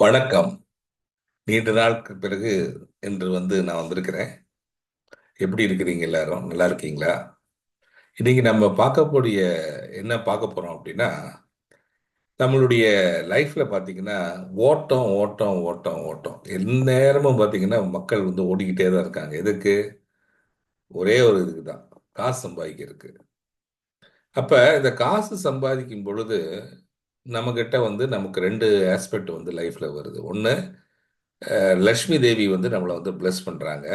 வணக்கம் நீண்ட நாளுக்கு பிறகு இன்று வந்து நான் வந்திருக்கிறேன். எப்படி இருக்கிறீங்க எல்லாரும்? நல்லா இருக்கீங்களா? இன்னைக்கு நம்ம பார்க்கக்கூடிய என்ன பார்க்க போறோம் அப்படின்னா நம்மளுடைய லைஃப்ல பார்த்தீங்கன்னா ஓட்டம் ஓட்டம் ஓட்டம் ஓட்டம். எந்நேரமும் பார்த்தீங்கன்னா மக்கள் வந்து ஓடிக்கிட்டே தான் இருக்காங்க. எதுக்கு? ஒரே ஒரு இதுக்கு தான். காசு சம்பாதிக்கிறதுக்கு. அப்ப இந்த காசு சம்பாதிக்கும் பொழுது நம்மக்கிட்ட வந்து நமக்கு ரெண்டு ஆஸ்பெக்ட் வந்து லைஃப்பில் வருது. ஒன்று லக்ஷ்மி தேவி வந்து நம்மளை வந்து ப்ளஸ் பண்ணுறாங்க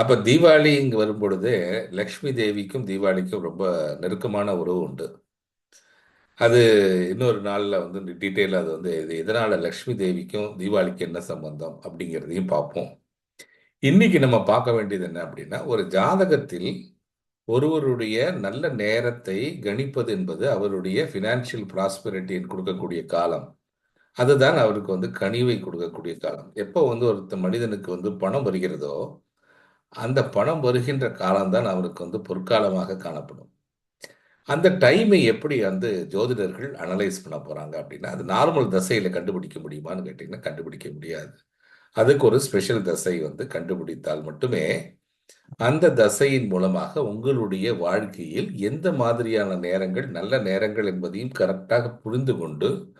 அப்போ தீபாவளி இங்கே வரும்பொழுது லக்ஷ்மி தேவிக்கும் தீபாவளிக்கும் ரொம்ப நெருக்கமான உறவு உண்டு. அது இன்னொரு நாளில் வந்து டீட்டெயிலாக அது வந்து இது எதனால் லக்ஷ்மி தேவிக்கும் தீபாவளிக்கு என்ன சம்பந்தம் அப்படிங்கிறதையும் பார்ப்போம். இன்னைக்கு நம்ம பார்க்க வேண்டியது என்ன அப்படின்னா ஒரு ஜாதகத்தில் ஒருவருடைய நல்ல நேரத்தை கணிப்பது என்பது அவருடைய ஃபினான்ஷியல் ப்ராஸ்பெரிட்டின்னு கொடுக்கக்கூடிய காலம். அதுதான் அவருக்கு வந்து கனிவை கொடுக்கக்கூடிய காலம். எப்போ வந்து ஒருத்த மனிதனுக்கு வந்து பணம் வருகிறதோ அந்த பணம் வருகின்ற காலம்தான் அவருக்கு வந்து பொற்காலமாக காணப்படும். அந்த டைமை எப்படி வந்து ஜோதிடர்கள் அனலைஸ் பண்ண போகிறாங்க அப்படின்னா அது நார்மல் தசையில் கண்டுபிடிக்க முடியுமான்னு கேட்டிங்கன்னா கண்டுபிடிக்க முடியாது. அதுக்கு ஒரு ஸ்பெஷல் தசை வந்து கண்டுபிடித்தால் மட்டுமே அந்த தசையின் மூலமாக உங்களுடைய வாழ்க்கையில் எந்த மாதிரியான நேரங்கள் நல்ல நேரங்கள் என்பதையும் கரெக்டாக புரிந்து கொண்டு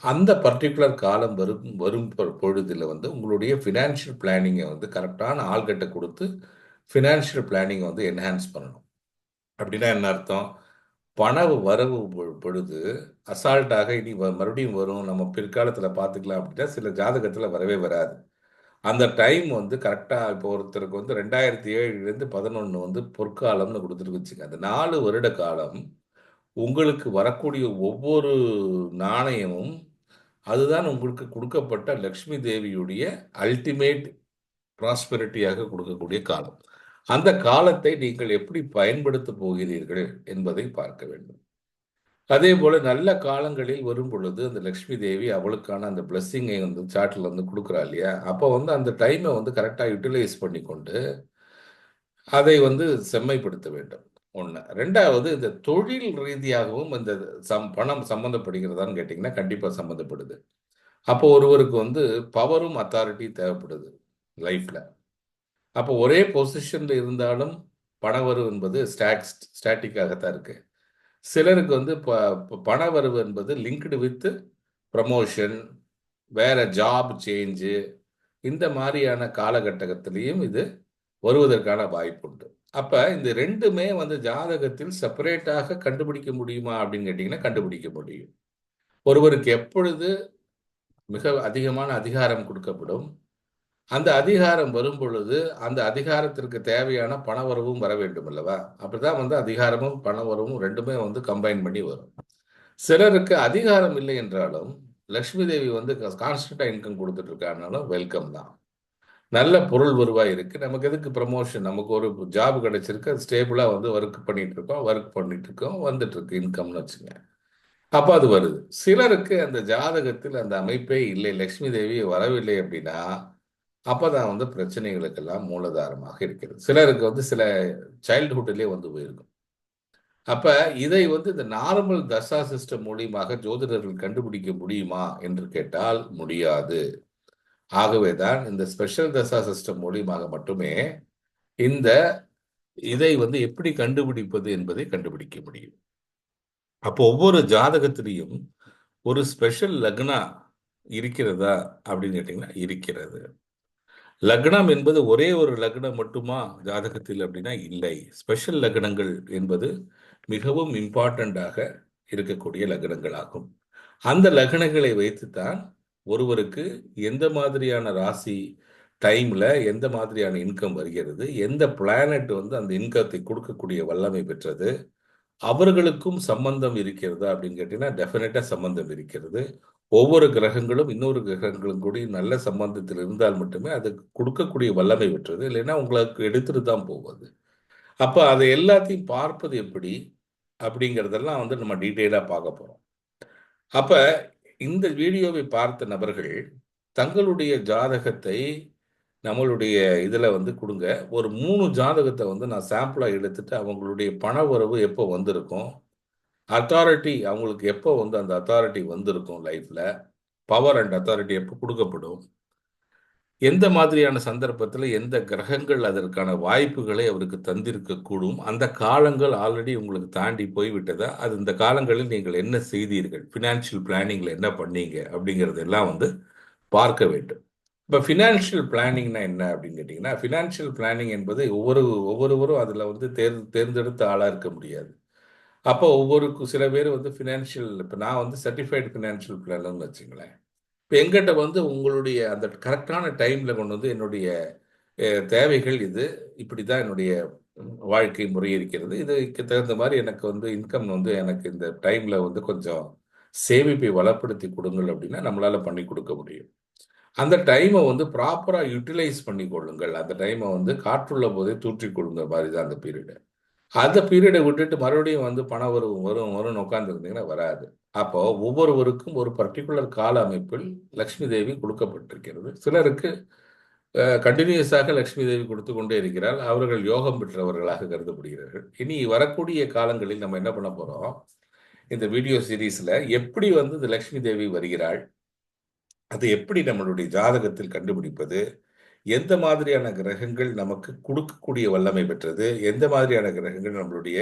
அந்த பர்டிகுலர் காலம் வரும் வரும் பொழுதில் வந்து உங்களுடைய ஃபினான்ஷியல் பிளானிங்கை வந்து கரெக்டான ஆள்கிட்ட கொடுத்து ஃபினான்ஷியல் பிளானிங்கை வந்து என்ஹான்ஸ் பண்ணணும். அப்படின்னா என்ன அர்த்தம்? பண வரவு பொழுது அசால்ட்டாக இனி மறுபடியும் வரும். நம்ம பிற்காலத்தில் பார்த்துக்கலாம் அப்படின்னா சில ஜாதகத்தில் வரவே வராது. அந்த டைம் வந்து கரெக்டாக இப்போ ஒருத்தருக்கு வந்து ரெண்டாயிரத்தி ஏழுலேருந்து பதினொன்று வந்து பொற்காலம்னு கொடுத்துட்டு வச்சுங்க. அந்த நாலு வருட காலம் உங்களுக்கு வரக்கூடிய ஒவ்வொரு நாணயமும் அதுதான் உங்களுக்கு கொடுக்கப்பட்ட லக்ஷ்மி தேவியுடைய அல்டிமேட் ப்ராஸ்பெரிட்டியாக கொடுக்கக்கூடிய காலம். அந்த காலத்தை நீங்கள் எப்படி பயன்படுத்த போகிறீர்கள் என்பதை பார்க்க வேண்டும். அதே போல நல்ல காலங்களில் வரும் பொழுது அந்த லக்ஷ்மி தேவி அவளுக்கான அந்த பிளஸ்ஸிங்கை வந்து சாட்டில் வந்து கொடுக்குறா இல்லையா? அப்போ வந்து அந்த டைமை வந்து கரெக்டாக யூட்டிலைஸ் பண்ணி கொண்டு அதை வந்து செம்மைப்படுத்த வேண்டும். ஒன்று ரெண்டாவது இந்த தொழில் ரீதியாகவும் இந்த சம் பணம் சம்மந்தப்படுகிறதான்னு கேட்டிங்கன்னா கண்டிப்பாக சம்மந்தப்படுது அப்போ ஒருவருக்கு வந்து பவரும் அத்தாரிட்டி தேவைப்படுது லைஃப்பில் அப்போ ஒரே பொசிஷனில் இருந்தாலும் பணவரும் என்பது ஸ்டாக் ஸ்டாட்டிக்காகத்தான் இருக்குது சிலருக்கு வந்து பண வரவு என்பது லிங்க்டு வித்து ப்ரமோஷன் வேற ஜாப் சேஞ்சு இந்த மாதிரியான காலகட்டத்திலையும் இது வருவதற்கான வாய்ப்பு உண்டு அப்போ இந்த ரெண்டுமே வந்து ஜாதகத்தில் செப்பரேட்டாக கண்டுபிடிக்க முடியுமா அப்படின்னு கேட்டிங்கன்னா கண்டுபிடிக்க முடியும். ஒருவருக்கு எப்பொழுது மிக அதிகமான அதிகாரம் கொடுக்கப்படும் அந்த அதிகாரம் வரும் பொழுது அந்த அதிகாரத்திற்கு தேவையான பணவரவும் வர வேண்டும் அல்லவா அப்படிதான் வந்து அதிகாரமும் பண வரவும் ரெண்டுமே வந்து கம்பைன் பண்ணி வரும். சிலருக்கு அதிகாரம் இல்லை என்றாலும் லக்ஷ்மி தேவி வந்து கான்ஸ்டன்டா இன்கம் கொடுத்துட்டு இருக்காங்கனாலும் வெல்கம் தான். நல்ல பொருள் வருவாய் இருக்கு. நமக்கு எதுக்கு ப்ரமோஷன் நமக்கு ஒரு ஜாப் கிடைச்சிருக்கு. அது ஸ்டேபிளா வந்து ஒர்க் பண்ணிட்டு இருக்கோம். ஒர்க் பண்ணிட்டு இருக்கோம். வந்துட்டு இருக்கு இன்கம்னு வச்சுங்க. அப்ப அது வருது. சிலருக்கு அந்த ஜாதகத்தில் அந்த அமைப்பே இல்லை. லக்ஷ்மி தேவி வரவில்லை அப்படின்னா அப்போதான் வந்து பிரச்சனைகளுக்கெல்லாம் மூலதாரமாக இருக்கிறது. சிலருக்கு வந்து சில சைல்டுஹுட்லேயே வந்து போயிருக்கும். அப்போ இதை வந்து இந்த நார்மல் தசா சிஸ்டம் மூலியமாக ஜோதிடர்கள் கண்டுபிடிக்க முடியுமா என்று கேட்டால் முடியாது. ஆகவே தான் இந்த ஸ்பெஷல் தசா சிஸ்டம் மூலியமாக மட்டுமே இந்த இதை வந்து எப்படி கண்டுபிடிப்பது என்பதை கண்டுபிடிக்க முடியும். அப்போ ஒவ்வொரு ஜாதகத்திலையும் ஒரு ஸ்பெஷல் லக்னா இருக்கிறதா அப்படின்னு கேட்டிங்கன்னா இருக்கிறது. லக்னம் என்பது ஒரே ஒரு லக்னம் மட்டுமா ஜாதகத்தில் அப்படின்னா இல்லை. ஸ்பெஷல் லக்னங்கள் என்பது மிகவும் இம்பார்ட்டண்டாக இருக்கக்கூடிய லக்னங்கள் ஆகும் அந்த லக்னங்களை வைத்துத்தான் ஒருவருக்கு எந்த மாதிரியான ராசி டைமில் எந்த மாதிரியான இன்கம் வருகிறது எந்த பிளானட் வந்து அந்த இன்கத்தை கொடுக்கக்கூடிய வல்லமை பெற்றது அவர்களுக்கும் சம்பந்தம் இருக்கிறதா அப்படின்னு கேட்டிங்கன்னா டெஃபினட்டாக சம்பந்தம் இருக்கிறது. ஒவ்வொரு கிரகங்களும் இன்னொரு கிரகங்களும் கூட நல்ல சம்பந்தத்தில் இருந்தால் மட்டுமே அது கொடுக்கக்கூடிய வல்லமை பெற்றது. இல்லைன்னா உங்களுக்கு எடுத்துட்டு தான் போவது அப்போ அதை எல்லாத்தையும் பார்ப்பது எப்படி? அப்படிங்கிறதெல்லாம் வந்து நம்ம டீட்டெயிலாக பார்க்க போகிறோம் அப்போ இந்த வீடியோவை பார்த்த நபர்கள் தங்களுடைய ஜாதகத்தை நம்மளுடைய இதில் வந்து கொடுங்க. ஒரு மூணு ஜாதகத்தை வந்து நான் சாம்பிளாக எடுத்துட்டு அவங்களுடைய பண உறவு எப்போ வந்திருக்கும்? அத்தாரிட்டி அவங்களுக்கு எப்போ வந்து அந்த அத்தாரிட்டி வந்திருக்கும் லைஃப்பில் பவர் அண்ட் அத்தாரிட்டி எப்போ கொடுக்கப்படும்? எந்த மாதிரியான சந்தர்ப்பத்தில் எந்த கிரகங்கள் அதற்கான வாய்ப்புகளை அவருக்கு தந்திருக்கக்கூடும் அந்த காலங்கள் ஆல்ரெடி உங்களுக்கு தாண்டி போய்விட்டதா? அது இந்த காலங்களில் நீங்கள் என்ன செய்தீர்கள்? ஃபினான்ஷியல் பிளானிங்கில் என்ன பண்ணீங்க? அப்படிங்கிறது எல்லாம் வந்து பார்க்க வேண்டும். இப்போ ஃபினான்ஷியல் பிளானிங்னா என்ன அப்படின்னு கேட்டிங்கன்னா ஃபினான்ஷியல் பிளானிங் என்பது ஒவ்வொரு ஒவ்வொருவரும் அதில் வந்து தேர் தேர்ந்தெடுத்த ஆளாக இருக்க முடியாது. அப்போ ஒவ்வொரு சில பேர் வந்து ஃபினான்ஷியல் இப்போ நான் வந்து சர்டிஃபைடு ஃபினான்ஷியல் பிளானர்னு வச்சுங்களேன். இப்போ எங்கிட்ட வந்து உங்களுடைய அந்த கரெக்டான டைமில் கொண்டு வந்து என்னுடைய தேவைகள் இது இப்படி தான் என்னுடைய வாழ்க்கை முறை இருக்கிறது. இதுக்கு தகுந்த மாதிரி எனக்கு வந்து இன்கம் வந்து எனக்கு இந்த டைமில் வந்து கொஞ்சம் சேமிப்பை வளப்படுத்தி கொடுங்கள் அப்படின்னா நம்மளால் பண்ணி கொடுக்க முடியும். அந்த டைமை வந்து ப்ராப்பராக யூட்டிலைஸ் பண்ணி கொள்ளுங்கள் அந்த டைமை வந்து காற்றுள்ள போதே தூற்றிக்கொள்ளுங்க மாதிரி தான் அந்த பீரியடு அந்த பீரியடை விட்டுட்டு மறுபடியும் வந்து பணம் வரும் வரும் வரும்னு உட்காந்துருந்தீங்கன்னா வராது. அப்போ ஒவ்வொருவருக்கும் ஒரு பர்டிகுலர் கால அமைப்பில் லக்ஷ்மி தேவி கொடுக்கப்பட்டிருக்கிறது. சிலருக்கு கண்டினியூஸாக லக்ஷ்மி தேவி கொடுத்து கொண்டே இருக்கிறார் அவர்கள் யோகம் பெற்றவர்களாக கருதப்படுகிறார்கள். இனி வரக்கூடிய காலங்களில் நம்ம என்ன பண்ண போகிறோம் இந்த வீடியோ சீரீஸில் எப்படி வந்து இந்த லக்ஷ்மி தேவி வருகிறாள்? அது எப்படி நம்மளுடைய ஜாதகத்தில் கண்டுபிடிப்பது? எந்த மாதிரியான கிரகங்கள் நமக்கு கொடுக்கக்கூடிய வல்லமை பெற்றது? எந்த மாதிரியான கிரகங்கள் நம்மளுடைய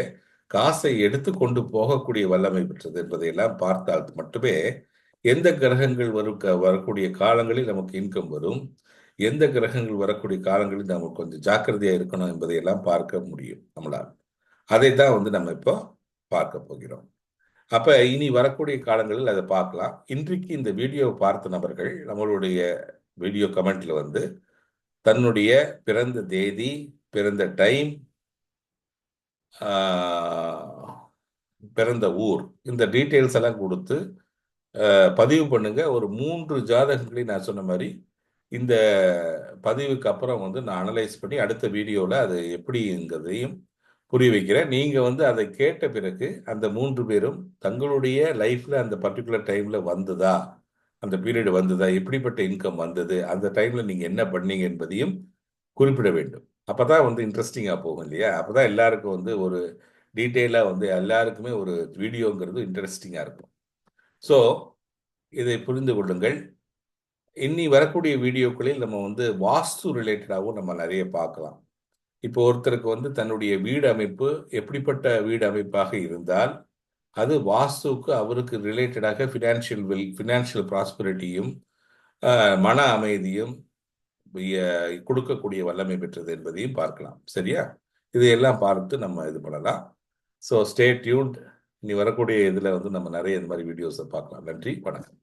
காசை எடுத்து கொண்டு போகக்கூடிய வல்லமை பெற்றது என்பதையெல்லாம் பார்த்தால் மட்டுமே எந்த கிரகங்கள் வரும் வரக்கூடிய காலங்களில் நமக்கு இன்கம் வரும்? எந்த கிரகங்கள் வரக்கூடிய காலங்களில் நம்ம கொஞ்சம் ஜாக்கிரதையாக இருக்கணும் என்பதையெல்லாம் பார்க்க முடியும் நம்மளால். அதை தான் வந்து நம்ம இப்போ பார்க்க போகிறோம். அப்போ இனி வரக்கூடிய காலங்களில் அதை பார்க்கலாம். இன்றைக்கு இந்த வீடியோ பார்த்த நபர்கள் நம்மளுடைய வீடியோ கமெண்ட்ல வந்து தன்னுடைய பிறந்த தேதி பிறந்த டைம் பிறந்த ஊர். இந்த டீட்டெயில்ஸ் எல்லாம் கொடுத்து பதிவு பண்ணுங்க. ஒரு மூன்று ஜாதகங்களையும் நான் சொன்ன மாதிரி இந்த பதிவுக்கு அப்புறம் வந்து நான் அனலைஸ் பண்ணி அடுத்த வீடியோவில் அது எப்படிங்கிறதையும் புரிய வைக்கிறேன். நீங்கள் வந்து அதை கேட்ட பிறகு அந்த மூன்று பேரும் தங்களுடைய லைஃப்பில் அந்த பர்டிகுலர் டைமில் வந்ததா? அந்த பீரியடு வந்ததா? எப்படிப்பட்ட இன்கம் வந்தது? அந்த டைமில் நீங்கள் என்ன பண்ணீங்க என்பதையும் குறிப்பிட வேண்டும். அப்போ தான் வந்து இன்ட்ரெஸ்டிங்காக போகும் இல்லையா? அப்போ தான் எல்லாருக்கும் வந்து ஒரு டீட்டெயிலாக வந்து எல்லாருக்குமே ஒரு வீடியோங்கிறது இன்ட்ரெஸ்டிங்காக இருக்கும். ஸோ இதை புரிந்து கொள்ளுங்கள். இன்னி வரக்கூடிய வீடியோக்களில் நம்ம வந்து வாஸ்து ரிலேட்டடாகவும் நம்ம நிறைய பார்க்கலாம். இப்போ ஒருத்தருக்கு வந்து தன்னுடைய வீடு அமைப்பு எப்படிப்பட்ட வீடு அமைப்பாக இருந்தால் அது வாஸ்துவுக்கு அவருக்கு ரிலேட்டடாக ஃபினான்ஷியல் வெல் ஃபினான்ஷியல் ப்ராஸ்பரிட்டியும் மன அமைதியும் கொடுக்கக்கூடிய வல்லமை பெற்றது என்பதையும் பார்க்கலாம். சரியா? இதையெல்லாம் பார்த்து நம்ம இது பண்ணலாம். ஸோ ஸ்டே டியூன்ட் இனி வரக்கூடிய இதில் வந்து நம்ம நிறைய இந்த மாதிரி வீடியோஸை பார்க்கலாம். நன்றி. வணக்கம்.